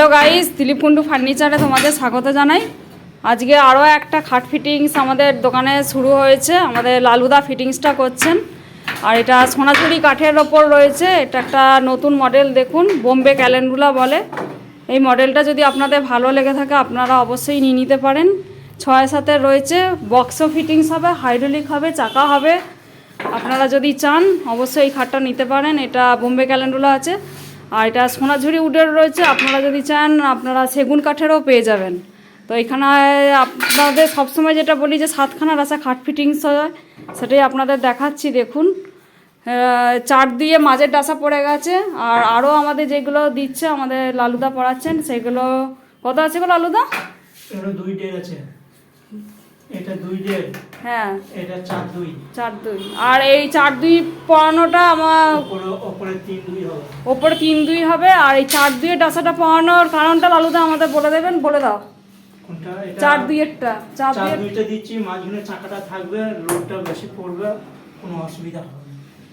Hello guys Dilip Kundu ফার্নিচারে তোমাদের স্বাগত জানাই। আজকে আরও একটা খাট ফিটিংস আমাদের দোকানে শুরু হয়েছে। আমাদের লালুদা ফিটিংসটা করছেন। আর এটা সোনাঝুরি কাঠের ওপর রয়েছে। এটা একটা নতুন মডেল দেখুন, বোম্বে ক্যালেন্ডুলা বলে। এই মডেলটা যদি আপনাদের ভালো লেগে থাকে, আপনারা অবশ্যই নিয়ে নিতে পারেন। ছয় সাথে রয়েছে বক্সও ফিটিংস হবে হাইড্রোলিক হবে, চাকা হবে। আপনারা যদি চান, অবশ্যই এই খাটটা নিতে পারেন। এটা বোম্বে ক্যালেন্ডুলা আছে। আর এটা সোনাঝুরি উডের রয়েছে, আপনারা যদি চান, আপনারা সেগুন কাঠেরও পেয়ে যাবেন। তো এখানে আপনাদের সবসময় যেটা বলি যে, সাতখানা রাসা খাট ফিটিংস হয়, সেটাই আপনাদের দেখাচ্ছি, দেখুন। চার দিয়ে মাঝের ডাসা পড়ে গেছে, আর আরও আমাদের যেগুলো দিচ্ছে, আমাদের লালুদা পড়াচ্ছেন, সেগুলো, কত আছে গো লালুদা? দুই আছে। এটা দুই ডের হ্যাঁ। এটা চার দুই। চার দুই। আর এই চার দুই পড়ানোটা আমার ওপরে তিন দুই হবে। ওপরে তিন দুই হবে আর এই চার ডাসাটা পড়ানোর কারণটা লালুদা আমাদের বলে দেবেন বলে দাও। চার দুইয়েরটা চার চার দুইটা দিচ্ছি মাঝখানে চাকাটা থাকবে লোডটা বেশি পড়বে কোনো অসুবিধা হবে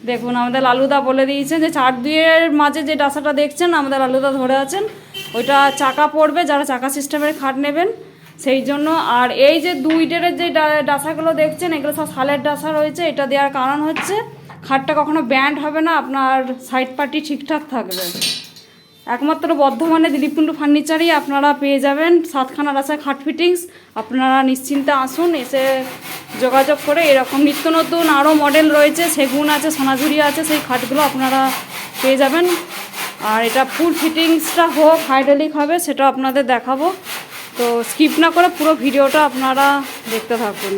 দেখুন আমাদের লালুদা বলে দিয়েছেন যে চার দুইয়ের মাঝে যে ডাসাটা দেখছেন আমাদের লালুদা ধরে আছেন ওইটা চাকা পড়বে যারা চাকা সিস্টেমের খাট নেবেন সেই জন্য আর এই যে দুই ডেরের যে ডাসাগুলো দেখছেন, এগুলো সব শালের ডাসা রয়েছে। এটা দেওয়ার কারণ হচ্ছে খাটটা কখনো ব্যান্ড হবে না, আপনার সাইড পার্টি ঠিকঠাক থাকবে। একমাত্র বর্ধমানে দিলীপ কুণ্ডু ফার্নিচারই আপনারা পেয়ে যাবেন। সাতখানা রাস্তায় খাট ফিটিংস আপনারা নিশ্চিন্তে আসুন, এসে যোগাযোগ করে এরকম নিত্য নতুন আরও মডেল রয়েছে, সেগুন আছে, সোনাঝুরি আছে, সেই খাটগুলো আপনারা পেয়ে যাবেন। আর এটা ফুল ফিটিংসটা হোক হাইড্রোলিক হবে, সেটা আপনাদের দেখাবো। তো স্কিপ না করে পুরো ভিডিওটা আপনারা দেখতে থাকুন।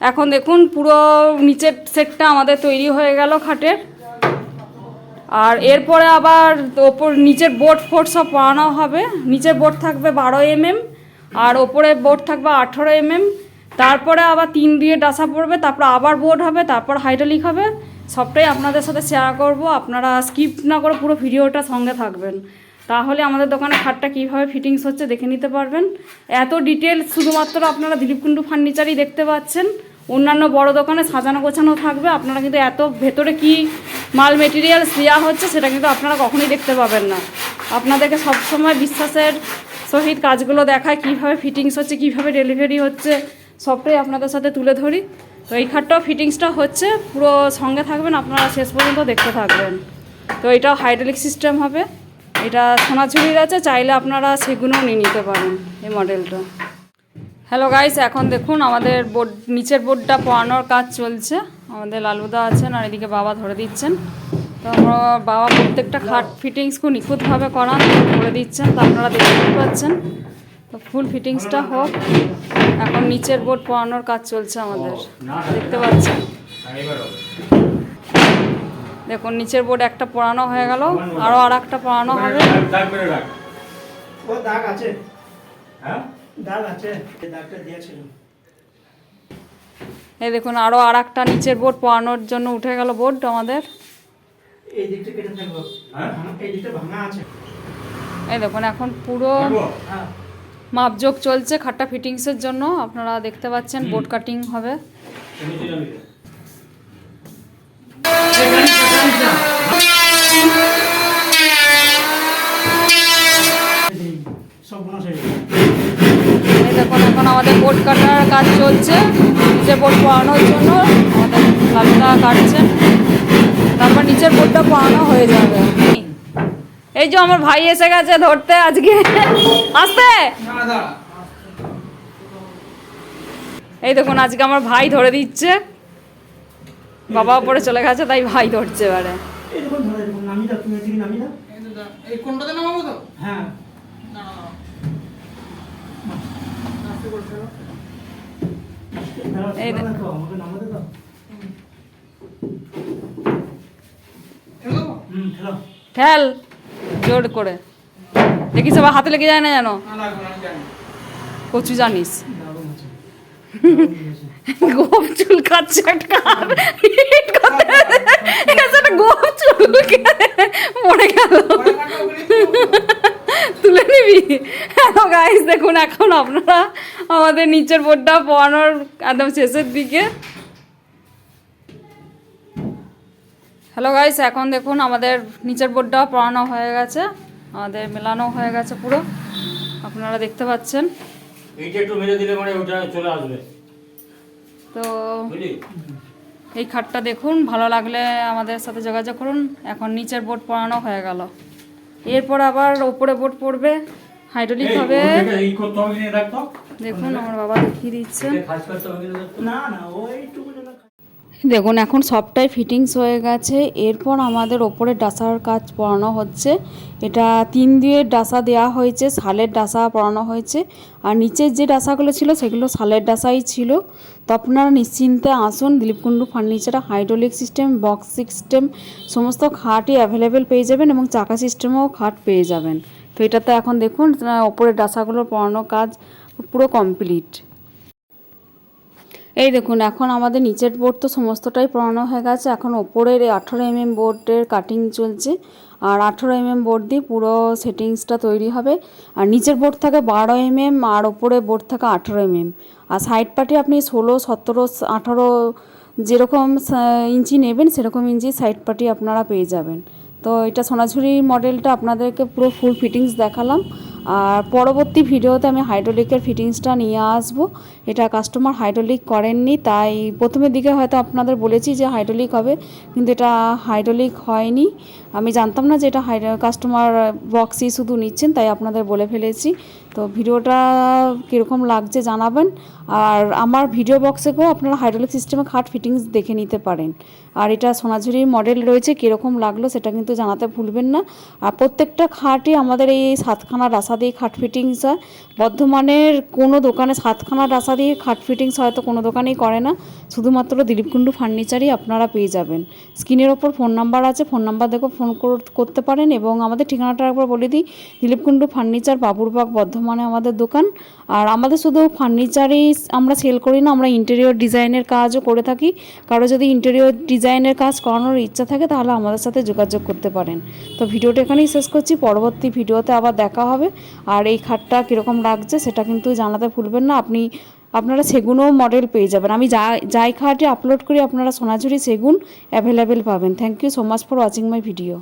এখন দেখুন পুরো নিচের সেটটা আমাদের তৈরি হয়ে গেল খাটের। আর এরপরে আবার ওপর নিচের বোর্ড ফোর্ড সব পড়ানো হবে। নিচের বোর্ড থাকবে বারো এমএম আর ওপরে বোর্ড থাকবে আঠেরো এমএম তারপরে আবার তিন দিয়ে ডাসা পড়বে, তারপর আবার বোর্ড হবে, তারপর হাইড্রোলিক হবে। সবটাই আপনাদের সাথে শেয়ার করব। আপনারা স্কিপ না করে পুরো ভিডিওটা সঙ্গে থাকবেন। তাহলে আমাদের দোকানে খাটটা কীভাবে ফিটিংস হচ্ছে দেখে নিতে পারবেন। এত ডিটেলস শুধুমাত্র আপনারা দিলীপ কুণ্ডু ফার্নিচারই দেখতে পাচ্ছেন। অন্যান্য বড় দোকানে সাজানো গোছানো থাকবে। আপনারা কিন্তু এত ভেতরে কি মাল মেটেরিয়ালস দেওয়া হচ্ছে সেটা কিন্তু আপনারা কখনোই দেখতে পাবেন না। আপনাদেরকে সবসময় বিশ্বাসের সহিত কাজগুলো দেখায়, কীভাবে ফিটিংস হচ্ছে, কীভাবে ডেলিভারি হচ্ছে, সবটাই আপনাদের সাথে তুলে ধরি। তো এই খাটটাও ফিটিংসটা হচ্ছে, পুরো সঙ্গে থাকবেন, আপনারা শেষ পর্যন্ত দেখতে থাকবেন। তো এটাও হাইড্রোলিক সিস্টেম হবে। এটা সোনাঝুরির আছে, চাইলে আপনারা সেগুলোও নিয়ে নিতে পারেন এই মডেলটা। হ্যালো গাইস এখন দেখুন আমাদের বোর্ড, নিচের বোর্ডটা পড়ানোর কাজ চলছে। আমাদের লালুদা আছেন আর এদিকে বাবা ধরে দিচ্ছেন। তো আমরা বাবা প্রত্যেকটা খাট ফিটিংস খুব নিখুঁতভাবে করান, করে দিচ্ছেন, তো আপনারা দেখতে পাচ্ছেন। তো ফুল ফিটিংসটা হোক, এখন নিচের বোর্ড পড়ানোর কাজ চলছে আমাদের। দেখতে পাচ্ছেন? দেখুন নিচের বোর্ড একটা পড়ানো হয়ে গেল আরও আর একটা পড়ানো হবে। ও দাগ আছে। হ্যাঁ? দাগ আছে। এই দাগটা দিয়েছিল। এই দেখুন আরও আর একটা নিচের বোর্ড পড়ানোর জন্য উঠে গেল বোর্ড আমাদের। এই হ্যাঁ? ভাঙা- এই দিকটা ভাঙা আছে। এই দেখুন এখন পুরো মাপজোক চলছে খাটটা ফিটিংসের জন্য। আপনারা দেখতে পাচ্ছেন বোর্ড কাটিং হবে এই সব বোনাস হয়ে গেছে। এই দেখুন এখন আমাদের বোর্ড কাটার কাজ চলছে নিচের বোর্ড পড়ানোর জন্য। আমাদের কাটছেন তারপর নিচের বোর্ডটা পড়ানো হয়ে যাবে। এই যে আমার ভাই এসে গেছে ধরতে আজকে। আসতে? এই দেখুন আজকে আমার ভাই ধরে দিচ্ছে। বাবা উপরে চলে গেছে তাই ভাই ধরছে এবারে। হ্যাঁ না না না আস্তে করে ফেলো দাঁড়াও, এই খেলো। জোর করে। দেখিস আবার হাতে লেগে যায় না জানো কচু জানিস। গোপ চুল একটা। গোপ চুল মরে গেল। তুলে নিবি। হ্যালো গাইস দেখুন এখন আপনারা আমাদের নিচের বোর্ডটা পড়ানোর একদম শেষের দিকে। হ্যালো গাইস এখন দেখুন আমাদের নিচের বোর্ডটাও পড়ানো হয়ে গেছে। আমাদের মেলানো হয়ে গেছে পুরো। আপনারা দেখতে পাচ্ছেন। এইটা একটু মেরে দিলে মানে ওটা চলে আসবে। তো এই খাটটা দেখুন ভালো লাগলে আমাদের সাথে যোগাযোগ করুন। এখন নিচের বোর্ড পড়ানো হয়ে গেল। এরপর আবার ওপরে বোর্ড পড়বে। হাইড্রোলিক এই, হবে। দেখুন আমার বাবা দেখিয়ে দিচ্ছে। এটা খাস করতে হবে কিনা? রাখতো না না ওইটুকু যেন দেখুন এখন সবটাই ফিটিংস হয়ে গেছে। এরপর আমাদের ওপরে ডাসার কাজ পড়ানো হচ্ছে। এটা তিন দিয়ে ডাসা দেওয়া হয়েছে শালের ডাসা পড়ানো হয়েছে। আর নিচের যে ডাসাগুলো ছিল সেগুলো শালের ডাসাই ছিল। তো আপনারা নিশ্চিন্তে আসুন দিলীপ কুণ্ডু ফার্নিচারে হাইড্রোলিক সিস্টেম বক্স সিস্টেম সমস্ত খাটই অ্যাভেলেবেল পেয়ে যাবেন এবং চাকা সিস্টেমেও খাট পেয়ে যাবেন। তো এটাতে এখন দেখুন আহ, ওপরের ডাসাগুলোর পড়ানো কাজ। পুরো কমপ্লিট এই দেখুন, এখন আমাদের নিচের বোর্ড তো সমস্তটাই পড়ানো হয়ে গেছে। এখন ওপরের আঠেরো এমএম বোর্ডের কাটিং চলছে। আর আঠেরো এমএম বোর্ড দিয়ে পুরো সেটিংসটা তৈরি হবে। আর নিচের বোর্ড থাকে বারো এমএম আর ওপরে বোর্ড থাকে আঠেরো এমএম আর সাইড পার্টি আপনি ষোলো, সতেরো, আঠারো যেরকম ইঞ্চি নেবেন, সেরকম ইঞ্চি সাইড পার্টি আপনারা পেয়ে যাবেন। তো এটা সোনাঝুরি মডেলটা আপনাদেরকে পুরো ফুল ফিটিংস দেখালাম। আর পরবর্তী ভিডিওতে আমি হাইড্রোলিকের ফিটিংসটা নিয়ে আসব। এটা কাস্টমার হাইড্রোলিক করেননি, তাই প্রথমের দিকে হয়তো আপনাদের বলেছি যে হাইড্রোলিক হবে, কিন্তু এটা হাইড্রোলিক হয়নি। আমি জানতাম না যে এটা কাস্টমার বক্সই শুধু নিচ্ছেন, তাই আপনাদের বলে ফেলেছি। তো ভিডিওটা কীরকম লাগছে জানাবেন, আর আমার ভিডিও বক্সেকেও আপনারা হাইড্রোলিক সিস্টেমে খাট ফিটিংস দেখে নিতে পারেন। আর এটা সোনাঝুরির মডেল রয়েছে, কীরকম লাগল সেটা কিন্তু জানাতে ভুলবেন না। আর প্রত্যেকটা খাটই আমাদের এই সাতখানা রাসা দিয়ে খাট ফিটিংস হয়। বর্ধমানের কোনো দোকানে সাতখানা রাসা দিয়ে খাট ফিটিংস হয়তো কোনো দোকানেই করে না। শুধুমাত্র দিলীপকুণ্ডু ফার্নিচারই আপনারা পেয়ে যাবেন। স্ক্রিনের ওপর ফোন নাম্বার আছে ফোন নাম্বার দেখে ফোন কর- করতে পারেন এবং আমাদের ঠিকানাটা একবার বলে দিই। দিলীপ কুণ্ডু ফার্নিচার বাবুরবাগ, বর্ধমানে আমাদের দোকান। আর আমাদের শুধু ফার্নিচারই আমরা সেল করি না, আমরা ইন্টেরিয়র ডিজাইনের কাজও করে থাকি। কারও যদি ইন্টেরিয়র ডিজাইনের কাজ করানোর ইচ্ছা থাকে, তাহলে আমাদের সাথে যোগাযোগ করতে পারেন। তো ভিডিওটা এখানেই শেষ করছি। পরবর্তী ভিডিওতে আবার দেখা হবে। আর এই খাটটা কীরকম লাগছে সেটা কিন্তু জানাতে ভুলবেন না। আপনি, আপনারা সেগুনও মডেল পেয়ে যাবেন। আমি যা, যাই খাটে আপলোড করি, আপনারা সোনাঝুরি সেগুন অ্যাভেলেবেল পাবেন। Thank you so much for watching my video